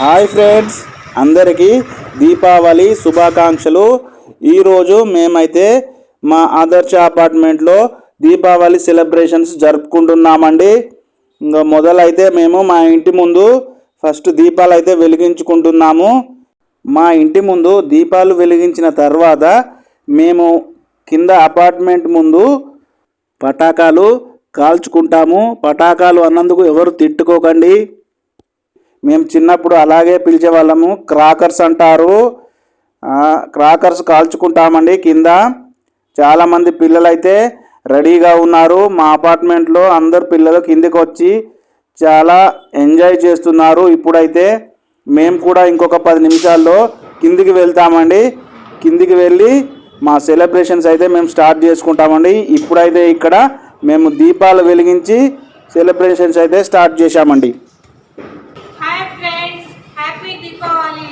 Hi friends అందరికీ దీపావళి శుభాకాంక్షలు. ఈరోజు మేమైతే మా ఆదర్శ అపార్ట్మెంట్లో దీపావళి సెలబ్రేషన్స్ జరుపుకుంటున్నామండి. ఇంకా మొదలైతే మేము మా ఇంటి ముందు ఫస్ట్ దీపాలు అయితే వెలిగించుకుంటున్నాము. మా ఇంటి ముందు దీపాలు వెలిగించిన తర్వాత మేము కింద అపార్ట్మెంట్ ముందు పటాకాలు కాల్చుకుంటాము. పటాకాలు అన్నందుకు ఎవరు తిట్టుకోకండి. మేము చిన్నప్పుడు అలాగే పిలిచేవాళ్ళము. క్రాకర్స్ అంటారు. క్రాకర్స్ కాల్చుకుంటామండి. కింద చాలామంది పిల్లలైతే రెడీగా ఉన్నారు. మా అపార్ట్మెంట్లో అందరు పిల్లలు కిందికి వచ్చి చాలా ఎంజాయ్ చేస్తున్నారు. ఇప్పుడైతే మేము కూడా ఇంకొక పది నిమిషాల్లో కిందికి వెళ్తామండి. కిందికి వెళ్ళి మా సెలబ్రేషన్స్ అయితే మేము స్టార్ట్ చేసుకుంటామండి. ఇప్పుడైతే ఇక్కడ మేము దీపాలు వెలిగించి సెలబ్రేషన్స్ అయితే స్టార్ట్ చేశామండి hi friends happy Deepavali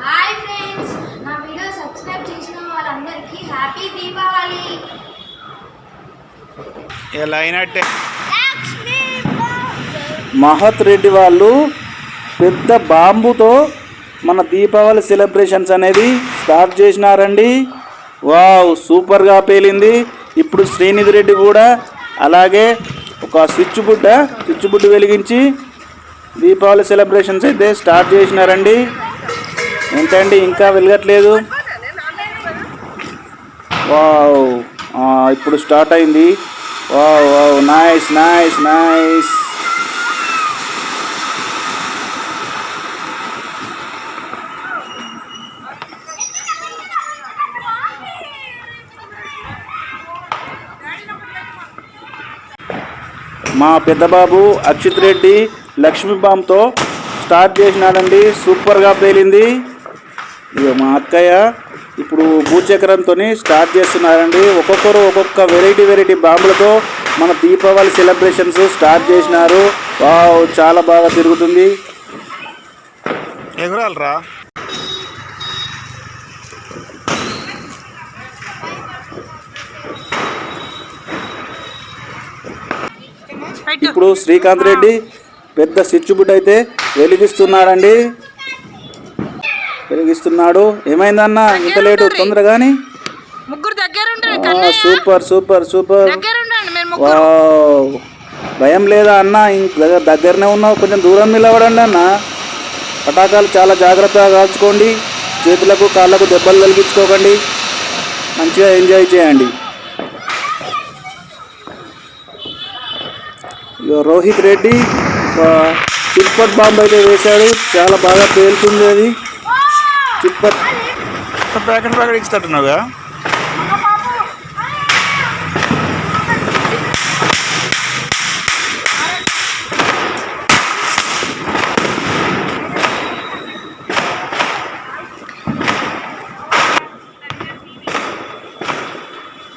hi friends నా వీడియో సబ్స్క్రైబ్ చేసిన వాళ్ళందరికీ హ్యాపీ దీపావళి ఇలా అయినట్టే మహత్ రెడ్డి వాళ్ళు పెద్ద బాంబుతో మన దీపావళి సెలబ్రేషన్స్ అనేది స్టార్ట్ చేసినారండి. వావ్ సూపర్గా పేలింది. ఇప్పుడు శ్రీనిధి రెడ్డి కూడా అలాగే ఒక స్విచ్ బుడ్డ స్విచ్ బుడ్డు వెలిగించి దీపావళి సెలబ్రేషన్స్ అయితే స్టార్ట్ చేసినారండి. ఏంటండి ఇంకా వెలగట్లేదు? వావ్. ఇప్పుడు స్టార్ట్ అయింది. Wow wow. Nice nice nice మా పెద్దబాబు అక్షిత్ రెడ్డి లక్ష్మీబామ్తో స్టార్ట్ చేసినాడండి. సూపర్గా పేలింది. ఇక మా అక్కయ్య ఇప్పుడు భూచక్రంతో స్టార్ట్ చేస్తున్నారండి. ఒక్కొక్కరు ఒక్కొక్క వెరైటీ వెరైటీ బాంబులతో మన దీపావళి సెలబ్రేషన్స్ స్టార్ట్ చేసినారు. వావ్ చాలా బాగా తిరుగుతుంది. ఎగురాలరా? ఇప్పుడు శ్రీకాంత్ రెడ్డి పెద్ద స్విచ్ బుడ్ అయితే వెలిగిస్తున్నాడండి. వెలిగిస్తున్నాడు ఏమైందన్న? ఇంత లేటు తొందరగాని ముగ్గురు దగ్గర సూపర్ సూపర్ సూపర్. వావ్. భయం లేదా అన్న? దగ్గరనే ఉన్నావు. కొంచెం దూరం నిలబడండి అన్న. పటాకాలు చాలా జాగ్రత్తగా కాల్చుకోండి. చేతులకు కాళ్ళకు దెబ్బలు తగిలించుకోకండి. మంచిగా ఎంజాయ్ చేయండి. రోహిత్ రెడ్డి చిట్పట్ బాంబు అయితే వేశాడు. చాలా బాగా పేలుతుంది అది ప్యాకెట్ ప్యాకెట్ ఇచ్చినట్టున్నావుగా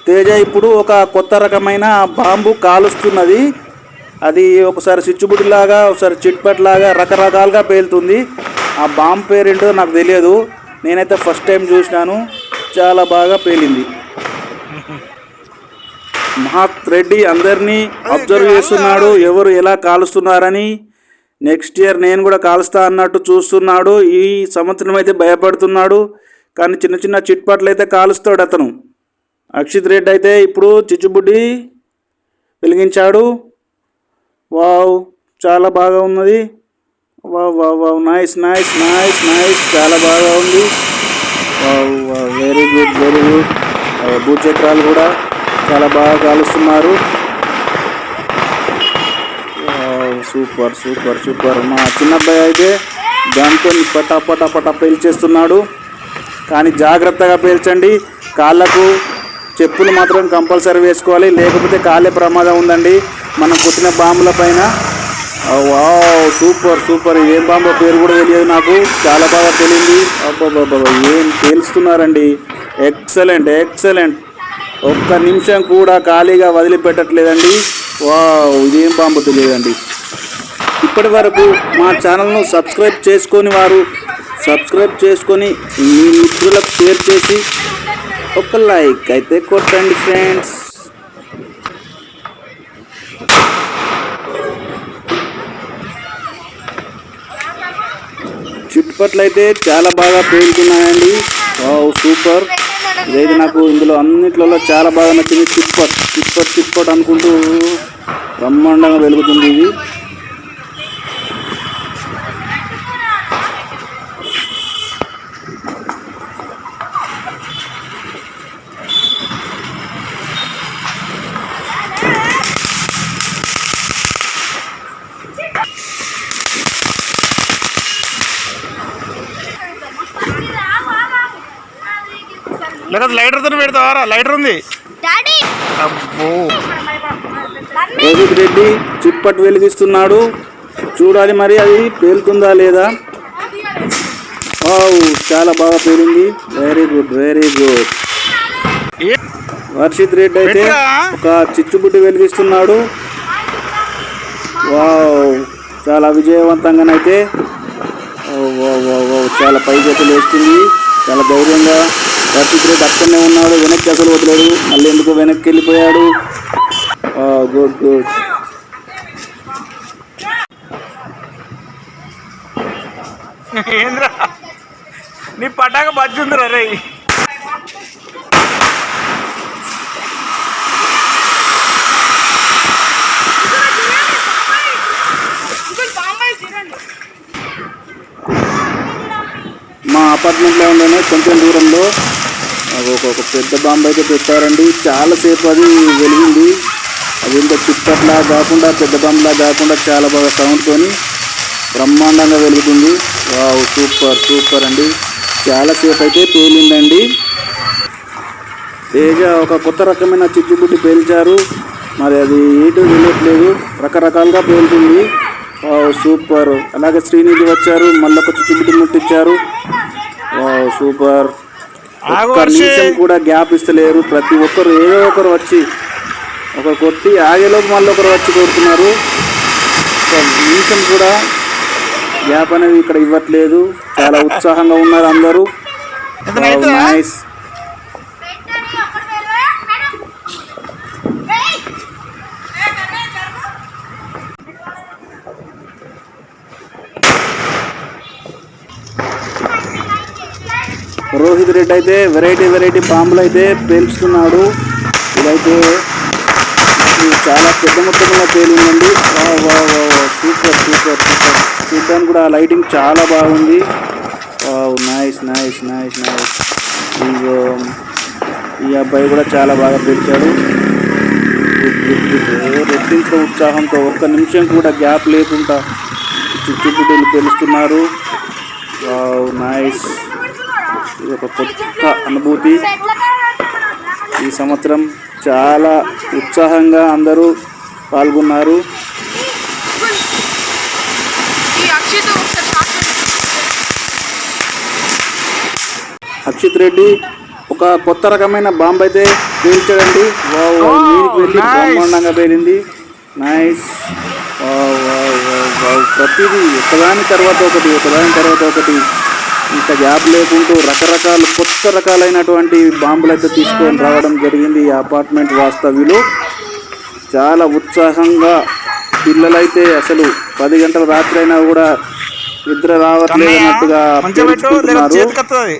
తేజ ఇప్పుడు ఒక కొత్త రకమైన బాంబు కాలుస్తున్నది. అది ఒకసారి స్విచ్ లాగా ఒకసారి చిట్పట్ లాగా రకరకాలుగా పేలుతుంది. ఆ బాంబు పేరేంటో నాకు తెలియదు. నేనైతే ఫస్ట్ టైం చూసినాను. చాలా బాగా పేలింది. మహాత్ రెడ్డి అందరినీ అబ్జర్వ్ చేస్తున్నాడు. ఎవరు ఎలా కాలుస్తున్నారని. నెక్స్ట్ ఇయర్ నేను కూడా కాలుస్తా అన్నట్టు చూస్తున్నాడు. ఈ సంవత్సరం అయితే భయపడుతున్నాడు. కానీ చిన్న చిన్న చిట్పట్లు అయితే కాలుస్తాడు అతను. అక్షిత్ రెడ్డి అయితే ఇప్పుడు చిచ్చుబుడ్డి వెలిగించాడు. వావ్ చాలా బాగా ఉన్నది. Wow wow wow nice nice nice nice చాలా బాగా ఉంది. Wow wow very good very good భూచక్రాలు కూడా చాలా బాగా కాలుస్తున్నారు. వావ్ సూపర్ సూపర్ సూపర్ మా చిన్నబ్బాయి అయితే దాంతో పటా పటా పటా పేల్చేస్తున్నాడు. కానీ జాగ్రత్తగా పేల్చండి. కాళ్ళకు చెప్పులు మాత్రం కంపల్సరీ వేసుకోవాలి. లేకపోతే కాళ్ళే ప్రమాదం ఉందండి. మనం కొట్టిన బాంబుల పైన వావ్ సూపర్ సూపర్. ఏం బాంబో పేరు కూడా తెలియదు నాకు. చాలా బాగా తెలియంది అబ్బాబాబా ఏం తెలుస్తున్నారండి? Excellent excellent. ఒక్క నిమిషం కూడా ఖాళీగా వదిలిపెట్టట్లేదండి. వావ్ ఇదేం బాంబో తెలియదండి. ఇప్పటి వరకు మా ఛానల్ను సబ్స్క్రైబ్ చేసుకొని వారు సబ్స్క్రైబ్ చేసుకొని మీ మిత్రులకు షేర్ చేసి ఒక లైక్ అయితే కొట్టండి ఫ్రెండ్స్. చిప్పట్లు అయితే చాలా బాగా పేలుతున్నాయండి. Wow super. ఇదైతే నాకు ఇందులో అన్నిట్లలో చాలా బాగా నచ్చింది చిప్పట్. చిప్పట్ చిప్పట్ అనుకుంటూ బ్రహ్మాండంగా వెలుగుతుంది ఇది. లేదా లైటర్తో పెడతావారా లైటర్ ఉంది. డాడీ! అబ్బో. రోహిత్ రెడ్డి చిప్పట్ వెలిగిస్తున్నాడు చూడాలి మరి అది పేలుతుందా లేదా? వావ్ చాలా బాగా పేలింది. వెరీ గుడ్ వెరీ గుడ్ ఏ? వర్షిత్ రెడ్డి అయితే? ఒక చిచ్చుబుడ్డి వెలిగిస్తున్నాడు వావ్ చాలా విజయవంతంగానైతే. ఓ, చాలా పైకెత్తులు వేస్తుంది చాలా ధైర్యంగా. వర్షిత్ రెడ్డి అక్కడనే ఉన్నాడు వెనక్కి అసలు వదిలేడు మళ్ళీ ఎందుకు వెనక్కి వెళ్ళిపోయాడు? గుడ్ గుడ్ ఏంద్రా? నీ పటాక బజ్జుందిరా రే. మా అపార్ట్మెంట్లో ఉండనే కొంచెం దూరంలో నాకు ఒక పెద్ద బాంబు అయితే పెట్టారండి. చాలాసేపు అది వెలిగింది. అది ఇంకా చిప్పట్లా కాకుండా పెద్ద బాంబులా కాకుండా చాలా బాగా సౌండ్తోని బ్రహ్మాండంగా వెలుగుతుంది. వావ్ సూపర్ సూపర్ అండి. చాలాసేపు అయితే పేలిందండి. తేజ ఒక కొత్త రకమైన చిచ్చుబుట్టి పేల్చారు. మరి అది ఏటో వెళ్ళట్లేదు రకరకాలుగా పేలుతుంది. Wow super. అలాగే శ్రీనిధి వచ్చారు. మళ్ళీ ఒక చిచ్చుబుడ్డి ముట్టించారు వావ్ సూపర్. ఒక్క. నిమిషం కూడా గ్యాప్ ఇస్తలేరు ప్రతి ఒక్కరు ఏదో ఒకరు వచ్చి ఒక కొట్టి ఆగేలోపు మళ్ళీ ఒకరు వచ్చి కొడుతున్నారు ఒక నిమిషం కూడా గ్యాప్ అనేది ఇక్కడ ఇవ్వట్లేదు చాలా ఉత్సాహంగా ఉన్నారు అందరూ? నైస్ రోహిత్ రెడ్డి అయితే వెరైటీ వెరైటీ పాములు అయితే పేల్చుతున్నాడు. ఇదైతే చాలా పెద్ద మొత్తంలో పేలిందండి. Super super super. చూడడానికి కూడా ఆ లైటింగ్ చాలా బాగుంది. Nice nice nice nice. ఇగో ఈ అబ్బాయి కూడా చాలా బాగా పెంచాడు రెట్టించిన ఉత్సాహంతో ఒక్క నిమిషం కూడా గ్యాప్ లేకుండా చుట్టుపుట్టులు పెంచుతున్నారు నైస్. ఇది ఒక కొత్త అనుభూతి. ఈ సంవత్సరం చాలా ఉత్సాహంగా అందరూ పాల్గొన్నారు. అక్షిత రెడ్డి ఒక కొత్త రకమైన బాంబు అయితే పేల్చాడండి. వావ్ Oh, నీటికి వెళ్ళి. బ్రహ్మాండంగా పేలింది. నైస్ ప్రతిదీ ఒకదాని తర్వాత ఒకటి ఒకదాని తర్వాత ఒకటి. ఇంత గ్యాప్ లేకుంటూ రకరకాల కొత్త రకాలైనటువంటి బాంబులు అయితే తీసుకొని రావడం జరిగింది ఈ అపార్ట్మెంట్ వాస్తవ్యులు. చాలా ఉత్సాహంగా పిల్లలైతే అసలు పది గంటల రాత్రి అయినా కూడా నిద్ర రావట్లేదు అన్నట్టుగా మంచిగా పెట్టు లేదా పేల్చుకుంటున్నారు చేతికి వస్తుంది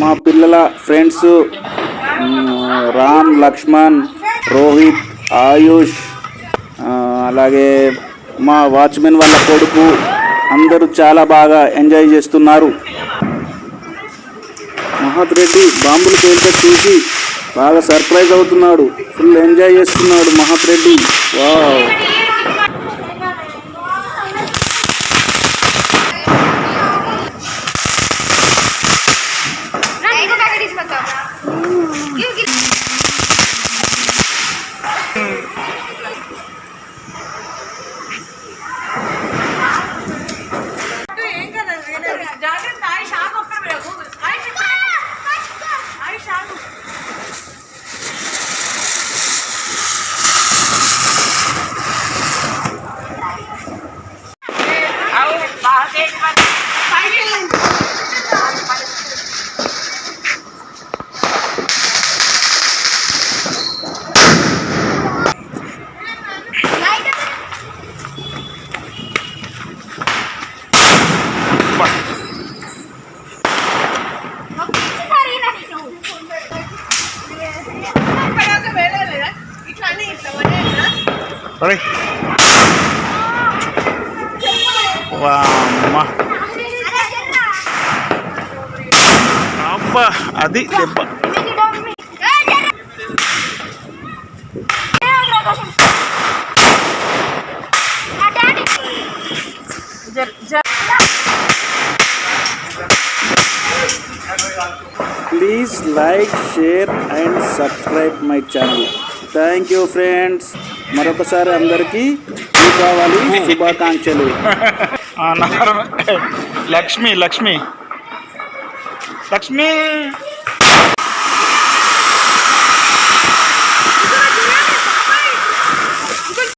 మా పిల్లల ఫ్రెండ్స్ రామ్ లక్ష్మణ్ రోహిత్ ఆయుష్ అలాగే మా వాచ్మెన్ వాళ్ళ కొడుకు అందరూ చాలా బాగా ఎంజాయ్ చేస్తున్నారు. మహత్ రెడ్డి బాంబులు పేలితే చూసి బాగా సర్ప్రైజ్ అవుతున్నాడు. ఫుల్ ఎంజాయ్ చేస్తున్నాడు మహత్ రెడ్డి వావ్. అబ్బా అది దెబ్బ మీకు డౌన్ మీ ఏ జర్రా ఏ ఆగ్రహం నా డాడీ జర్ జర్ please like share and subscribe my channel thank you friends మరొకసారి అందరికీ దీపావళి శుభాకాంక్షలు. ఆ, నార్మ- లక్ష్మి లక్ష్మి. lakshmi!